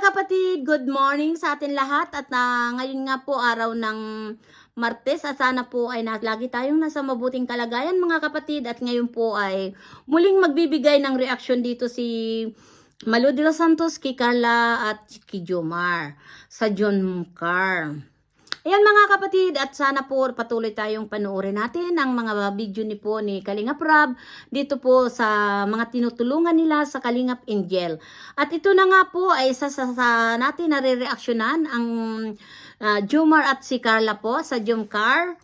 kapatid, good morning sa atin lahat at na ngayon nga po araw ng Martes at sana po ay na, lagi tayong nasa mabuting kalagayan mga kapatid at ngayon po ay muling magbibigay ng reaksyon dito si Malo de los Santos, kay Carla at kay Jomar sa John Carr. Ayan mga kapatid at sana po patuloy tayong panoorin natin ang mga video ni po ni Kalingap Rab dito po sa mga tinutulungan nila sa Kalingap Angel. At ito na nga po ay isa sa, sa natin nare-reaksyonan ang uh, Jomar at si Carla po sa Jomcar.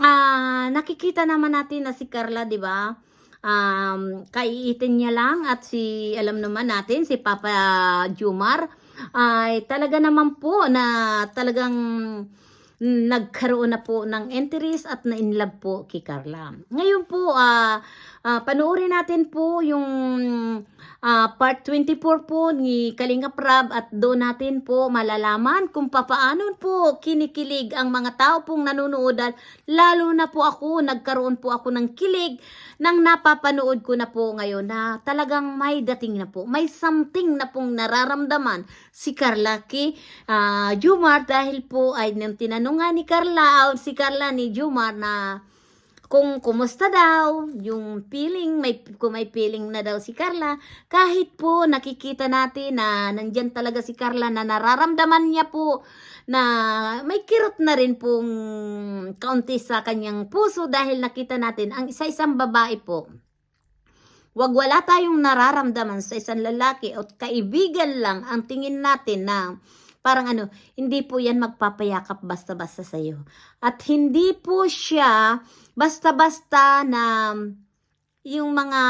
Ah, nakikita naman natin na si Carla, 'di ba? Um, kaiitin niya lang at si alam naman natin si Papa Jomar ay talaga naman po na talagang nagkaroon na po ng interest at na in love po kay Carla. Ngayon po, ah ah, panoorin natin po yung ah, part 24 po ni Kalinga Prab at doon natin po malalaman kung papaano po kinikilig ang mga tao pong nanonood at lalo na po ako, nagkaroon po ako ng kilig nang napapanood ko na po ngayon na talagang may dating na po. May something na pong nararamdaman si Carla kay ah, Jumar dahil po ay tinanong nga ni Carla, si Carla ni Jumar na kung kumusta daw, yung feeling, may, kung may feeling na daw si Carla, kahit po nakikita natin na nandyan talaga si Carla na nararamdaman niya po na may kirot na rin pong kaunti sa kanyang puso dahil nakita natin ang isa-isang babae po. Wag wala tayong nararamdaman sa isang lalaki o kaibigan lang ang tingin natin na parang ano, hindi po yan magpapayakap basta-basta sa iyo. At hindi po siya basta-basta na yung mga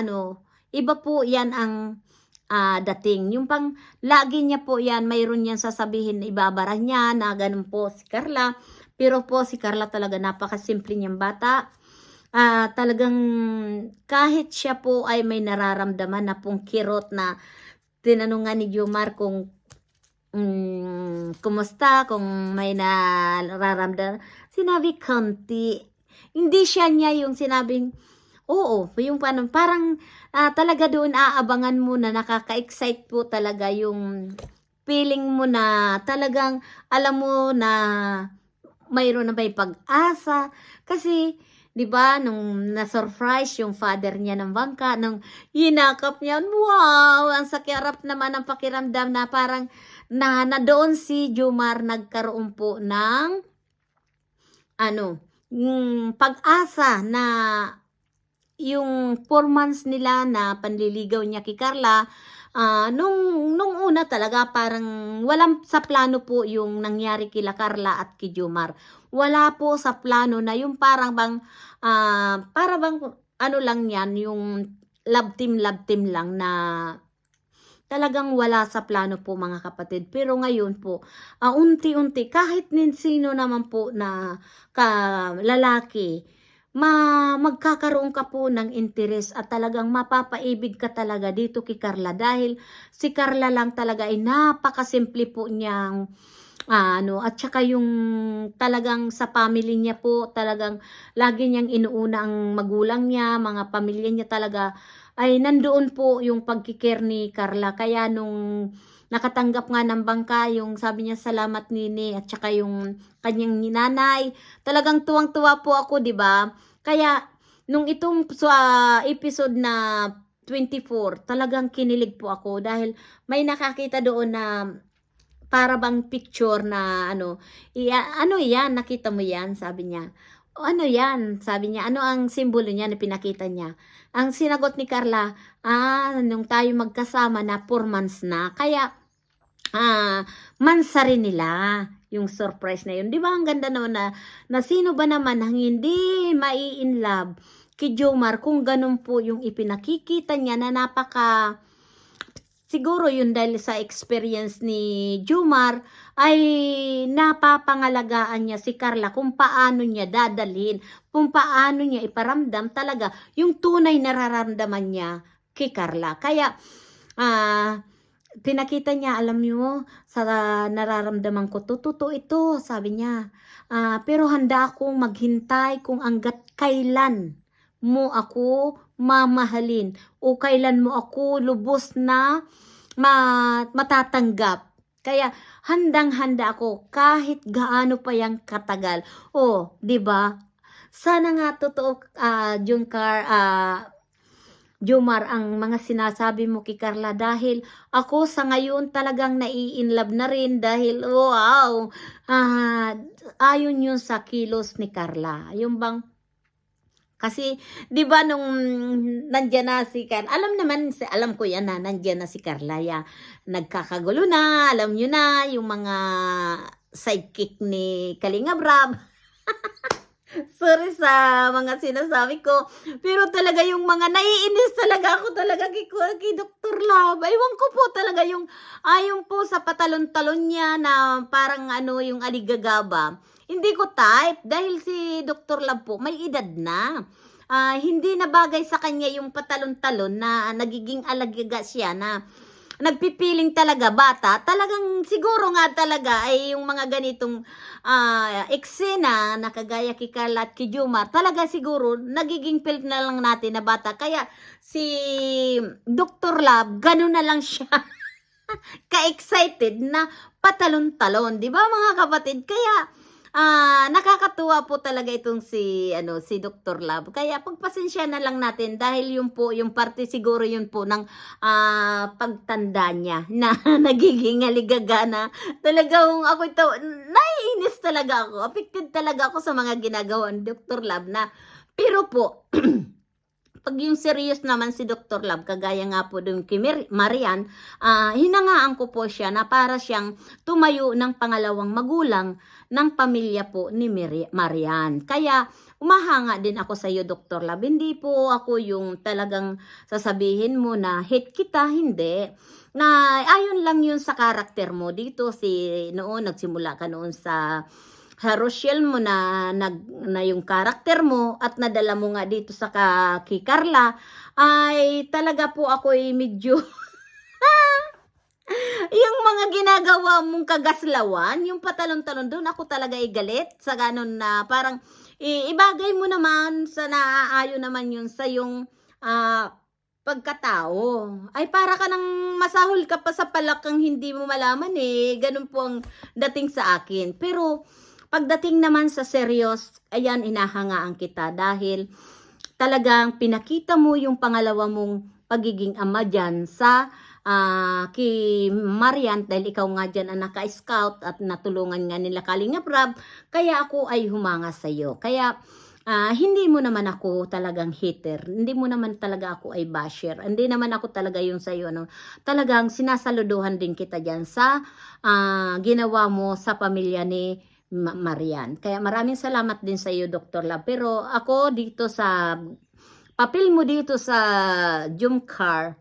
ano, iba po yan ang ah, dating. Yung pang lagi niya po yan, mayroon yan sasabihin na ibabara niya na ganun po si Carla. Pero po si Carla talaga napakasimple niyang bata. Ah, talagang kahit siya po ay may nararamdaman na pong kirot na tinanong nga ni Jomar kung mm, kumusta, kung may nararamdaman. Sinabi konti. Hindi siya niya yung sinabing, oo, yung parang, parang ah, talaga doon aabangan mo na nakaka-excite po talaga yung feeling mo na talagang alam mo na mayroon na may pag-asa. Kasi, di ba, nung na-surprise yung father niya ng bangka, nung hinakap niya, wow, ang sakiarap naman ang pakiramdam na parang na, na doon si Jumar nagkaroon po ng ano, yung pag-asa na yung four months nila na panliligaw niya kay Carla, ah, nung, nung una talaga parang walang sa plano po yung nangyari kila Carla at kay Jumar. Wala po sa plano na yung parang bang, ah, para bang ano lang yan, yung love team, love team lang na talagang wala sa plano po mga kapatid. Pero ngayon po, ah, unti-unti, kahit nin sino naman po na ka, lalaki, ma magkakaroon ka po ng interes at talagang mapapaibig ka talaga dito kay Carla dahil si Carla lang talaga ay napakasimple po niyang ah, ano at saka yung talagang sa family niya po talagang lagi niyang inuuna ang magulang niya, mga pamilya niya talaga ay nandoon po yung pagkikare ni Carla kaya nung nakatanggap nga ng bangka, yung sabi niya salamat nini at saka yung kanyang ninanay. Talagang tuwang-tuwa po ako, 'di ba? Kaya nung itong sa episode na 24, talagang kinilig po ako dahil may nakakita doon na para bang picture na ano, iya, ano yan, nakita mo yan, sabi niya. Ano yan? Sabi niya, ano ang simbolo niya na pinakita niya? Ang sinagot ni Carla, ah, nung tayo magkasama na 4 months na. Kaya, ah, mansa rin nila yung surprise na yun. Di ba ang ganda naman na, na sino ba naman ang hindi mai-in love kay Jomar kung ganun po yung ipinakikita niya na napaka siguro yun dahil sa experience ni Jumar ay napapangalagaan niya si Carla kung paano niya dadalhin, kung paano niya iparamdam talaga yung tunay nararamdaman niya kay Carla. Kaya, ah, pinakita niya, alam niyo, sa nararamdaman ko, to, totoo ito, sabi niya. Ah, pero handa akong maghintay kung hanggat kailan mo ako mamahalin o kailan mo ako lubos na ma- matatanggap. Kaya handang-handa ako kahit gaano pa yang katagal. Oh, 'di ba? Sana nga totoo ah Junkar ah Jomar ang mga sinasabi mo kay Carla dahil ako sa ngayon talagang nai-inlove na rin dahil wow ah ayon yun sa kilos ni Carla yung bang kasi 'di ba nung nandiyan na si Carla alam naman alam ko yan na nandiyan na si Carla ya nagkakagulo na alam nyo na yung mga sidekick ni Kalinga Brab Sorry sa mga sinasabi ko. Pero talaga yung mga naiinis talaga ako talaga kay, kay Dr. Love. Ewan ko po talaga yung ayon po sa patalon-talon niya na parang ano yung aligagaba. Hindi ko type dahil si Dr. Love po may edad na. Ah, hindi na bagay sa kanya yung patalon-talon na nagiging alagaga siya na nagpipiling talaga bata, talagang siguro nga talaga ay yung mga ganitong ah eksena na kagaya kay Carla at kay talaga siguro nagiging pilit na lang natin na bata. Kaya si Dr. Love, gano'n na lang siya ka-excited na patalon-talon, 'di ba mga kapatid? Kaya ah nakakatuwa po talaga itong si ano si Dr. Love. Kaya pagpasensya na lang natin dahil yun po yung parte siguro yun po ng ah pagtanda niya na nagiging aligaga na talagang ako ito naiinis talaga ako. Affected talaga ako sa mga ginagawa ni Dr. Love na pero po pag yung serious naman si Dr. Love, kagaya nga po dun kay Mar- Marian, ah hinangaan ko po siya na para siyang tumayo ng pangalawang magulang ng pamilya po ni Mari- Marian. Kaya umahanga din ako sa iyo, Dr. Love. Hindi po ako yung talagang sasabihin mo na hate kita, hindi. Na ayon lang yun sa karakter mo dito si noon nagsimula ka noon sa sa Rochelle mo na nag na yung karakter mo at nadala mo nga dito sa ka, kay Carla ay talaga po ako ay medyo yung mga ginagawa mong kagaslawan, yung patalon-talon doon, ako talaga ay galit sa ganun na parang i- ibagay mo naman sa naaayo naman yun sa yung ah, pagkatao. Ay para ka nang masahol ka pa sa palakang hindi mo malaman eh. Ganun po ang dating sa akin. Pero pagdating naman sa serious, ayan inahangaan kita dahil talagang pinakita mo yung pangalawa mong pagiging ama dyan sa ah kay Marian dahil ikaw nga dyan ang naka-scout at natulungan nga nila Kalinga Prab kaya ako ay humanga sa iyo kaya ah, hindi mo naman ako talagang hater. Hindi mo naman talaga ako ay basher. Hindi naman ako talaga yung sa iyo no? talagang sinasaluduhan din kita dyan sa ah, ginawa mo sa pamilya ni Ma- Marian kaya maraming salamat din sa iyo Dr. Love pero ako dito sa papel mo dito sa Jumcar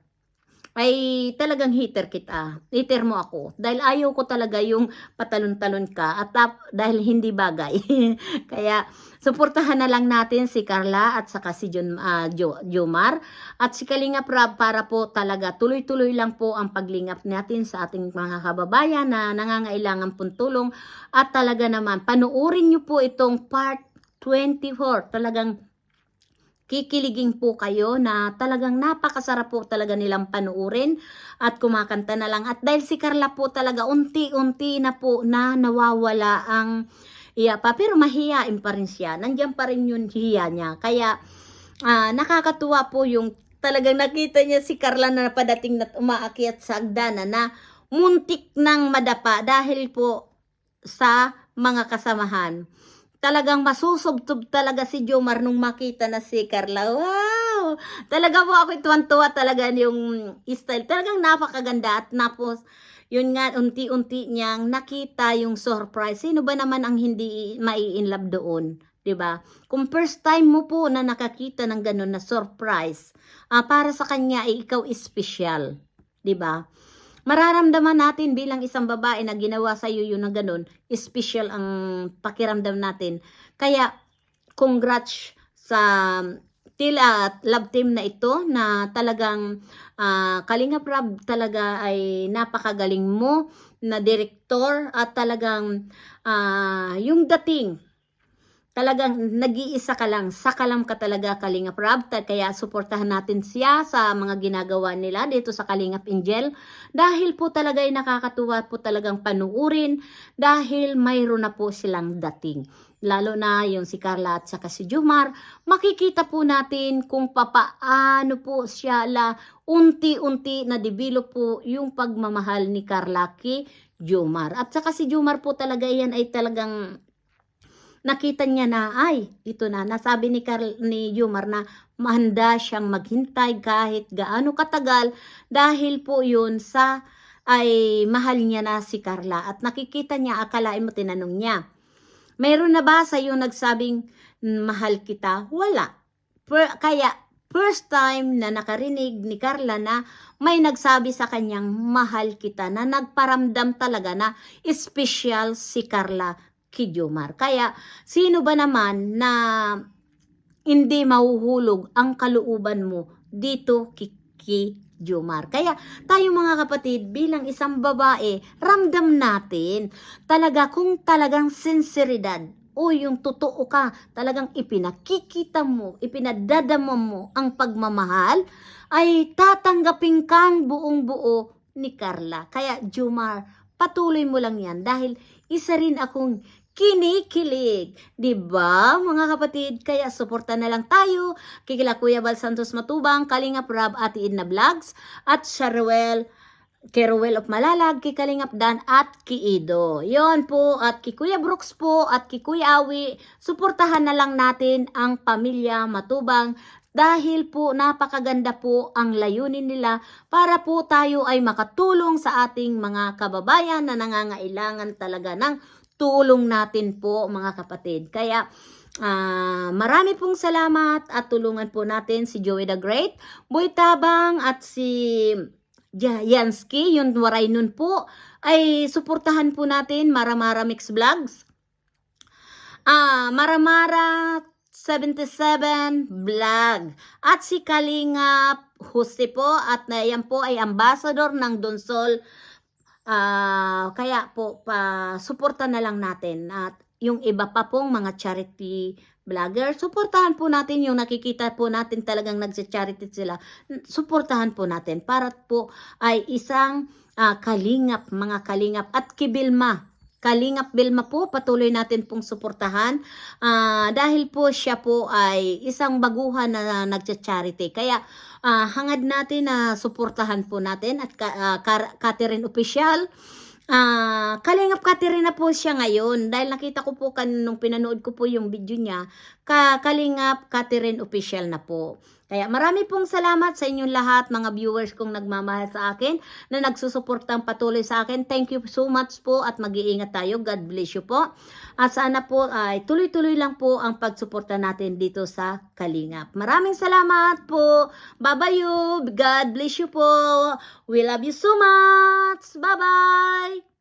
ay talagang hater kita. Hater mo ako. Dahil ayaw ko talaga yung patalon-talon ka at dahil hindi bagay. Kaya suportahan na lang natin si Carla at saka si John, ah, Jo- Jomar at si Kalinga Prab para po talaga tuloy-tuloy lang po ang paglingap natin sa ating mga kababayan na nangangailangan pong tulong at talaga naman panuorin niyo po itong part 24. Talagang kikiligin po kayo na talagang napakasarap po talaga nilang panuurin at kumakanta na lang. At dahil si Carla po talaga unti-unti na po na nawawala ang iya pa. Pero mahiyain pa rin siya. Nandiyan pa rin yung hiya niya. Kaya ah, nakakatuwa po yung talagang nakita niya si Carla na padating na umaakyat sa agdana na muntik nang madapa dahil po sa mga kasamahan talagang masusubtub talaga si Jomar nung makita na si Carla. Wow! Talaga po ako tuwan-tuwa talaga yung style. Talagang napakaganda at napos yun nga unti-unti niyang nakita yung surprise. Sino ba naman ang hindi mai-inlove doon? 'di ba? Kung first time mo po na nakakita ng ganun na surprise, ah, para sa kanya ay ikaw special, 'di ba? Mararamdaman natin bilang isang babae na ginawa sa iyo yun na ganun, special ang pakiramdam natin. Kaya congrats sa tila at love team na ito na talagang ah, Kalinga Prab talaga ay napakagaling mo na direktor at talagang ah, yung dating talagang nag-iisa ka lang, sakalam ka talaga Kalingap Rab, Ta- kaya suportahan natin siya sa mga ginagawa nila dito sa Kalingap Angel dahil po talaga ay nakakatuwa po talagang panuurin dahil mayroon na po silang dating. Lalo na yung si Carla at saka si Jumar, makikita po natin kung papaano po siya la unti-unti na develop po yung pagmamahal ni Carla Jumar. At saka si Jumar po talaga yan ay talagang nakita niya na ay ito na. Nasabi ni Carl ni Jumar na mahanda siyang maghintay kahit gaano katagal dahil po yun sa ay mahal niya na si Carla. At nakikita niya akalain mo tinanong niya mayroon na ba sa iyo nagsabing mahal kita? Wala. Per- kaya first time na nakarinig ni Carla na may nagsabi sa kanyang mahal kita na nagparamdam talaga na special si Carla kay Jomar. Kaya sino ba naman na hindi mahuhulog ang kalooban mo dito Jomar. Kaya tayo mga kapatid bilang isang babae, ramdam natin talaga kung talagang sinseridad o yung totoo ka, talagang ipinakikita mo, ipinadadama mo ang pagmamahal, ay tatanggapin kang buong buo ni Carla. Kaya Jomar, patuloy mo lang yan dahil isa rin akong kinikilig. 'Di ba mga kapatid? Kaya suporta na lang tayo kay Kuya Bal Santos Matubang, Kalinga Prab, Ate Edna Vlogs, at Sharwell Keruel of Malalag, kay Kalingap Dan at kay Ido. Yon po, at kay Kuya Brooks po, at kay Kuya Awi, suportahan na lang natin ang pamilya Matubang dahil po napakaganda po ang layunin nila para po tayo ay makatulong sa ating mga kababayan na nangangailangan talaga ng tulong natin po mga kapatid. Kaya ah, marami pong salamat at tulungan po natin si Joey the Great, Boy Tabang at si Ja- Yansky, yung waray nun po, ay suportahan po natin Maramara Mix Vlogs. Ah, Maramara 77 Vlog. At si Kalingap Jose po at na yan po ay ambassador ng Donsol. Ah, kaya po pa suporta na lang natin at yung iba pa pong mga charity vlogger, suportahan po natin yung nakikita po natin talagang nagsa-charity sila. Suportahan po natin para po ay isang ah, kalingap, mga kalingap at kibilma. Kalingap Bilma po, patuloy natin pong suportahan Ah, dahil po siya po ay isang baguhan na nagcha-charity. Kaya ah, hangad natin na suportahan po natin at Kar- Catherine Official. Ah, Kalingap Catherine na po siya ngayon dahil nakita ko po kan nung pinanood ko po yung video niya, ka Kalingap Catherine Official na po. Kaya marami pong salamat sa inyong lahat mga viewers kong nagmamahal sa akin na nagsusuportang patuloy sa akin. Thank you so much po at mag-iingat tayo. God bless you po. At sana po ay tuloy-tuloy lang po ang pagsuporta natin dito sa Kalingap. Maraming salamat po. Bye-bye you. God bless you po. We love you so much. Bye-bye.